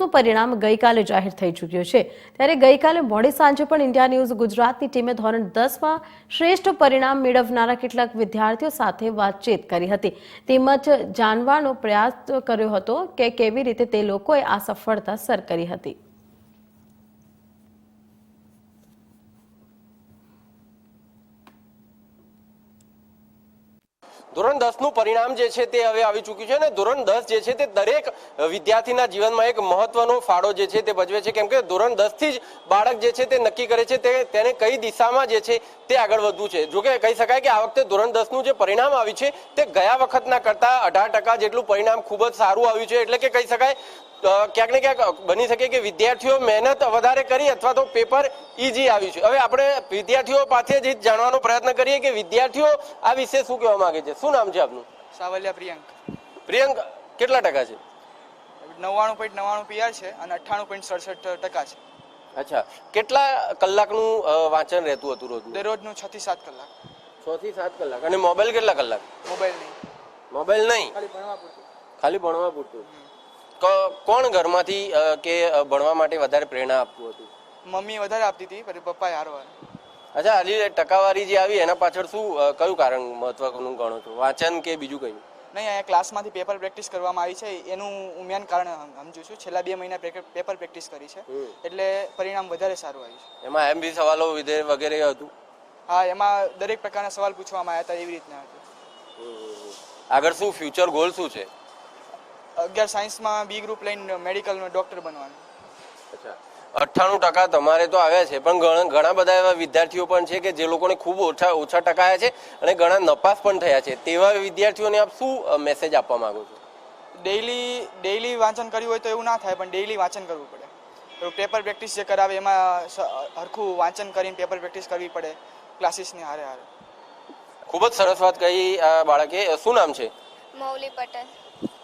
દસનું પરિણામ ગઈકાલે જાહેર થઈ ચૂક્યું છે. ત્યારે ગઈકાલે મોડી સાંજે પણ ઇન્ડિયા ન્યૂઝ ગુજરાતની ટીમે ધોરણ દસમાં શ્રેષ્ઠ પરિણામ મેળવનારા કેટલાક વિદ્યાર્થીઓ સાથે વાતચીત કરી હતી. તેમજ જાણવાનો પ્રયાસ કર્યો હતો કે કેવી રીતે તે લોકોએ આ સફળતા સર કરી હતી. ધોરણ દસનું પરિણામ જે છે તે હવે આવી ચૂક્યું છે અને ધોરણ દસ જે છે તે દરેક વિદ્યાર્થીના જીવનમાં એક મહત્વનો ફાળો જે છે તે ભજવે છે. કેમ કે ધોરણ દસથી જ બાળક જે છે તે નક્કી કરે છે તે તેને કઈ દિશામાં જે છે તે આગળ વધવું છે. જોકે કહી શકાય કે આ વખતે ધોરણ દસનું જે પરિણામ આવ્યું છે તે ગયા વખતના કરતા અઢાર ટકા જેટલું પરિણામ ખૂબ જ સારું આવ્યું છે. એટલે કે કહી શકાય ક્યાંક ને ક્યાંક બની શકે કે વિદ્યાર્થીઓ મહેનત વધારે કરી અથવા તો પેપર ઈઝી આવ્યું છે. હવે આપણે વિદ્યાર્થીઓ પાસે જ જાણવાનો પ્રયત્ન કરીએ કે વિદ્યાર્થીઓ આ વિશે શું કહેવા માંગે છે? શું નામ છે આપનું? સાવલિયા પ્રિયંક. પ્રિયંક કેટલા ટકા છે? નવ્વાણું પોઈન્ટ નવ્વાણું પીઆર છે અને અઠ્ઠાણું પોઈન્ટ સડસઠ ટકા છે. અચ્છા. કેટલા કલાકનું વાંચન રહેતું હતું રોજનું? દરરોજનું છ થી સાત કલાક. છ થી સાત કલાક. અને મોબાઈલ કેટલા કલાક? મોબાઈલ નહીં. મોબાઈલ નહીં? ખાલી ભણવા પૂરતું. ખાલી ભણવા પૂરતું. કોણ ઘરમાંથી કે ભણવા માટે વધારે પ્રેરણા આપતું હતું? મમ્મી વધારે આપતી હતી પછી પપ્પાએ હારવા અચ્છા હજી ટકાવારી જે આવી એના પાછળ શું કયું કારણ મહત્વનું ગણો છો? વાંચન કે બીજું કયું નહીં અહીંયા ક્લાસમાંથી પેપર પ્રેક્ટિસ કરવામાં આવી છે એનું મેન કારણ સમજુ છું. છેલ્લા બે મહિના પેપર પ્રેક્ટિસ કરી છે. એટલે પરિણામ વધારે સારું આવ્યું છે. એમાં એમ બી સવાલો વિધેય વગેરે હતું? હા એમાં દરેક પ્રકારના સવાલ પૂછવામાં આવ્યા હતા એવી રીતના હતું. આગળ શું ફ્યુચર ગોલ શું છે? અગિયાર સાયન્સમાં બી ગ્રુપ લઈને મેડિકલનો ડૉક્ટર બનવાનું. અચ્છા. અઠ્ઠાણું ટકા તમારે તો આવ્યા છે પણ ઘણા ઘણા બધા એવા વિદ્યાર્થીઓ પણ છે કે જે લોકોને ખૂબ ઓછા ઓછા ટકા આવ્યા છે અને ઘણા નપાસ પણ થયા છે. તેવા વિદ્યાર્થીઓને આપ શું મેસેજ આપવા માંગો છો? ડેઈલી ડેઈલી વાંચન કર્યું હોય તો એવું ના થાય પણ ડેઈલી વાંચન કરવું પડે. તો પેપર પ્રેક્ટિસ જે કરાવે એમાં હરખું વાંચન કરીને પેપર પ્રેક્ટિસ કરવી પડે ક્લાસીસની હારે હારે. ખૂબ જ સરસ વાત કહી આ બાળકે. શું નામ છે? મૌલી પટેલ.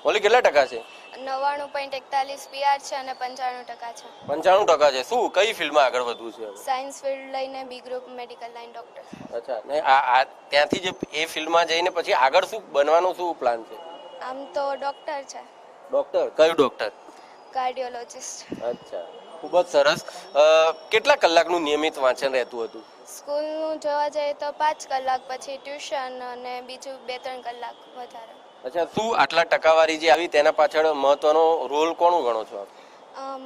ઓલી કેટલા ટકા છે? નવ્વાણું પોઈન્ટ એકતાલીસ પીઆર છે અને પંચાણું ટકા છે. પંચાણું ટકા છે. શું? કઈ ફિલ્ડમાં આગળ વધવું છે સાયન્સ ફિલ્ડ લઈને B group medical line doctor અચ્છા. ને આ આ ત્યાંથી જે એ ફિલ્ડમાં જઈને પછી આગળ શું બનવાનો શું પ્લાન છે? આમ તો ડૉક્ટર છે. ડોક્ટર કયું ડોક્ટર કાર્ડિયોલોજિસ્ટ અચ્છા. ખૂબ જ સરસ. કેટલા કલાકનું નિયમિત વાંચન રહેતું હતું? સ્કૂલનું જોવા જઈએ તો પાંચ કલાક પછી ટ્યુશન અને બીજું બે ત્રણ કલાક વધારે. અચ્છા શું આટલા ટકાવારી જે આવી તેના પાછળ મહત્વનો રોલ કોણ ગણો છો આપ?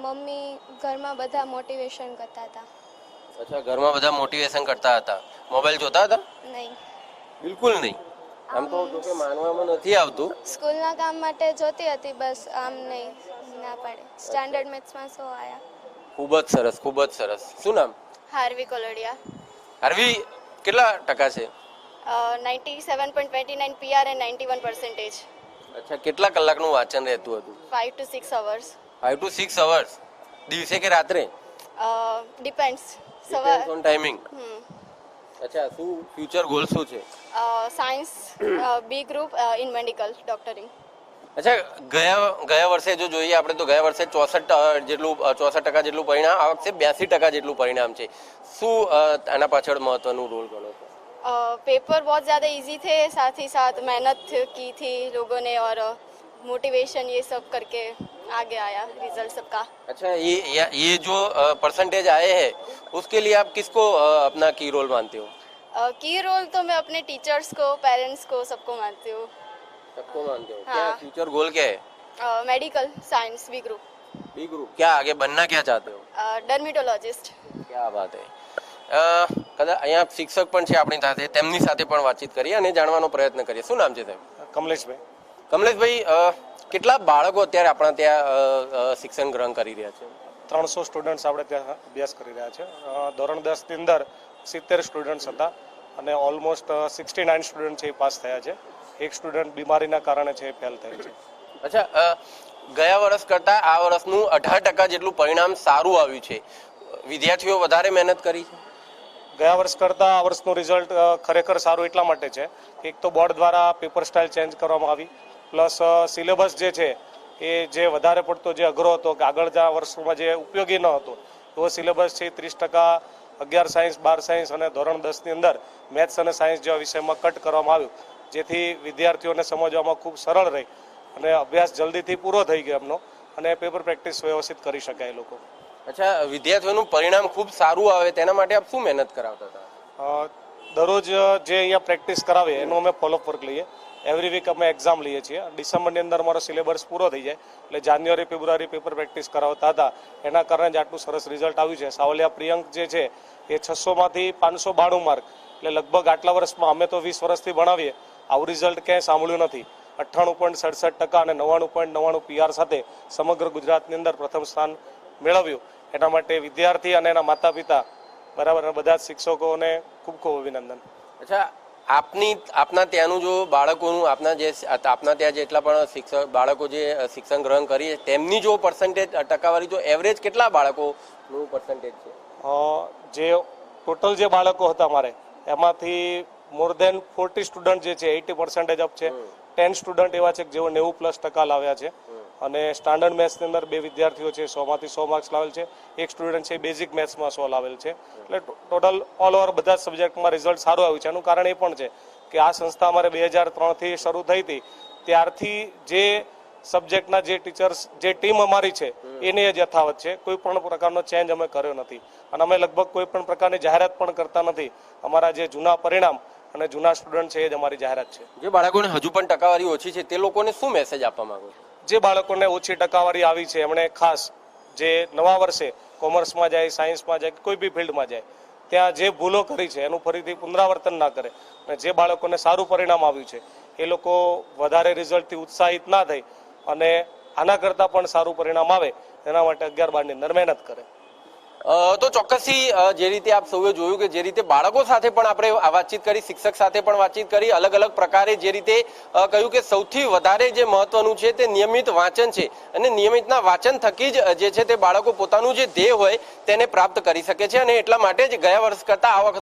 મમ્મી ઘરમાં બધા મોટિવેશન કરતા હતા. અચ્છા ઘરમાં બધા મોટિવેશન કરતા હતા. મોબાઈલ જોતા હતા? નહીં. બિલકુલ નહીં. આમ તો જો કે માનવામાં નથી આવતું. સ્કૂલના કામ માટે જોતી હતી બસ આમ નહીં ના પડે. સ્ટાન્ડર્ડ મેથ્સમાં સો આયા? ખૂબ જ સરસ ખૂબ જ સરસ. શું નામ? હાર્વી કોલોડિયા. હાર્વી કેટલા ટકા છે? Ninety seven point twenty nine PR and ninety one percentage અચ્છા કેટલા કલાકનું વાંચન રહેતું હતું? Five to six hours five to six hours દિવસે કે રાત્રે? ડિપેન્ડ્સ સવાર ઓન ટાઈમિંગ અચ્છા શું ફ્યુચર ગોલ શું છે? Science B group in medical doctoring અચ્છા ગયા ગયા વર્ષે જો જોઈએ આપણે તો ગયા વર્ષે ચોસઠ જેટલું ચોસઠ ટકા જેટલું પરિણામ આ વખતે બ્યાસી ટકા જેટલું પરિણામ છે શું અ, આના પાછળ મહત્વનું રોલ ગણો છો पेपर बहुत ज़्यादा इजी थे साथ ही साथ मेहनत की थी लोगों ने और मोटिवेशन ये सब करके आगे आया रिजल्ट सबका अच्छा ये ये ये जो परसेंटेज आए हैं उसके लिए आप किसको अ, अपना की रोल मानते हो की रोल तो मैं अपने टीचर्स को पेरेंट्स को सबको मानती हूँ सबको मानते हो हाँ। क्या फ्यूचर गोल क्या है medical science B group B group क्या आगे बनना क्या चाहते हो डर्मिटोलॉजिस्ट क्या बात है અ, કદાચ અહીંયા શિક્ષક પણ છે આપણી સાથે તેમની સાથે પણ વાતચીત કરીએ અને જાણવાનો પ્રયત્ન કરીએ શું નામ છે સાહેબ કમલેશભાઈ કમલેશભાઈ અ, કેટલા બાળકો અત્યારે આપણા ત્યાં અ, અ, શિક્ષણ ગ્રહણ કરી રહ્યા છે ત્રણસો સ્ટુડન્ટ્સ આપણે ત્યાં અભ્યાસ કરી રહ્યા છે અ, ધોરણ દસની અંદર સિત્તેર સ્ટુડન્ટ્સ હતા અને ઓલમોસ્ટ સિક્સટી નાઇન સ્ટુડન્ટ છે એ પાસ થયા છે એક સ્ટુડન્ટ બીમારીના કારણે છે ફેલ થયેલ છે. અચ્છા ગયા વર્ષ કરતા આ વર્ષનું અઢાર ટકા જેટલું પરિણામ સારું આવ્યું છે. વિદ્યાર્થીઓ વધારે મહેનત કરી છે? ગયા વર્ષ કરતાં આ વર્ષનું રિઝલ્ટ ખરેખર સારું એટલા માટે છે. એક તો બોર્ડ દ્વારા પેપર સ્ટાઇલ ચેન્જ કરવામાં આવી. પ્લસ સિલેબસ જે છે એ જે વધારે પડતો જે અઘરો હતો કે આગળ જ્યાં વર્ષોમાં જે ઉપયોગી ન હતો એવો સિલેબસ છે ત્રીસ ટકા અગિયાર સાયન્સ બાર સાયન્સ અને ધોરણ દસની અંદર મેથ્સ અને સાયન્સ જેવા વિષયમાં કટ કરવામાં આવ્યું. જેથી વિદ્યાર્થીઓને સમજવામાં ખૂબ સરળ રહી અને અભ્યાસ જલ્દીથી પૂરો થઈ ગયો એમનો અને પેપર પ્રેક્ટિસ વ્યવસ્થિત કરી શકાય એ લોકો. અચ્છા વિદ્યાર્થીઓનું પરિણામ ખૂબ સારું આવે તેના માટે આપ શું મહેનત કરાવતા હતા? દરરોજ જે અહીંયા પ્રેક્ટિસ કરાવીએ એનું અમે ફોલોઅપ વર્ક લઈએ. એવરી વીક અમે એક્ઝામ લઈએ છીએ. ડિસેમ્બરની અંદર અમારો સિલેબસ પૂરો થઈ જાય એટલે જાન્યુઆરી ફેબ્રુઆરી પેપર પ્રેક્ટિસ કરાવતા હતા. એના કારણે જ આટલું સરસ રિઝલ્ટ આવ્યું છે. સાવલિયા પ્રિયંક જે છે એ છસોમાંથી પાંચસો બાણું માર્ક એટલે લગભગ આટલા વર્ષમાં અમે તો વીસ વર્ષથી ભણાવીએ. આવું રિઝલ્ટ ક્યાંય સાંભળ્યું નથી. અઠ્ઠાણું પોઈન્ટ સડસઠ ટકા અને નવ્વાણું પોઈન્ટ નવ્વાણું પીઆર સાથે સમગ્ર ગુજરાતની અંદર પ્રથમ સ્થાન મેળવ્યું. એના માટે વિદ્યાર્થી અને એના માતા પિતા બરાબર બધા જ શિક્ષકોને ખૂબ ખૂબ અભિનંદન. અચ્છા આપની આપના ત્યાંનું જો બાળકોનું આપના જે આપના ત્યાં જેટલા પણ શિક્ષક બાળકો જે શિક્ષણ ગ્રહણ કરી તેમની જો પર્સન્ટેજ ટકાવારી જો એવરેજ કેટલા બાળકોનું પર્સન્ટેજ છે? જે ટોટલ જે બાળકો હતા મારે એમાંથી મોર દેન ફોર્ટી સ્ટુડન્ટ જે છે એટી પર્સન્ટેજ અપ છે. ટેન સ્ટુડન્ટ એવા છે કે જેઓ નેવું પ્લસ ટકા લાવ્યા છે. અને સ્ટાન્ડર્ડ મેથ્સની અંદર બે વિદ્યાર્થીઓ છે સોમાંથી સો માર્ક્સ લાવેલ છે. એક સ્ટુડન્ટ છે બેઝિક મેથ્સમાં સો લાવેલ છે. એટલે ટોટલ ઓલ ઓવર બધા જ સબ્જેક્ટમાં રિઝલ્ટ સારું આવ્યું છે. એનું કારણ એ પણ છે કે આ સંસ્થા અમારે બે હજાર ત્રણથી શરૂ થઈ હતી. ત્યારથી જે સબ્જેક્ટના જે ટીચર્સ જે ટીમ અમારી છે એની જ યથાવત છે. કોઈ પણ પ્રકારનો ચેન્જ અમે કર્યો નથી. અને અમે લગભગ કોઈ પણ પ્રકારની જાહેરાત પણ કરતા નથી. અમારા જે જૂના પરિણામ અને જૂના સ્ટુડન્ટ છે એ જ અમારી જાહેરાત છે. જે બાળકોને હજુ પણ ટકાવારી ઓછી છે તે લોકોને શું મેસેજ આપવા માંગો જે બાળકોને ઓછી ટકાવારી આવી છે એમણે ખાસ જે નવા વર્ષે કોમર્સમાં જાય સાયન્સમાં જાય કોઈ બી ફિલ્ડમાં જાય ત્યાં જે ભૂલો કરી છે એનું ફરીથી પુનરાવર્તન ના કરે અને જે બાળકોને સારું પરિણામ આવ્યું છે એ લોકો વધારે રિઝલ્ટથી ઉત્સાહિત ના થઈ અને આના કરતાં પણ સારું પરિણામ આવે એના માટે અગિયાર બારની અંદર મહેનત કરે. તો ચોક્કસથી જે રીતે આપ સૌએ જોયું કે જે રીતે બાળકો સાથે પણ આપણે વાતચીત કરી, શિક્ષક સાથે પણ વાતચીત કરી, અલગ અલગ પ્રકારે જે રીતે કહ્યું કે સૌથી વધારે જે મહત્વનું છે તે નિયમિત વાંચન છે. અને નિયમિતના વાંચન થકી જ જે છે તે બાળકો પોતાનું જે ધ્યેય હોય તેને પ્રાપ્ત કરી શકે છે અને એટલા માટે જ ગયા વર્ષ કરતાં આ વખતે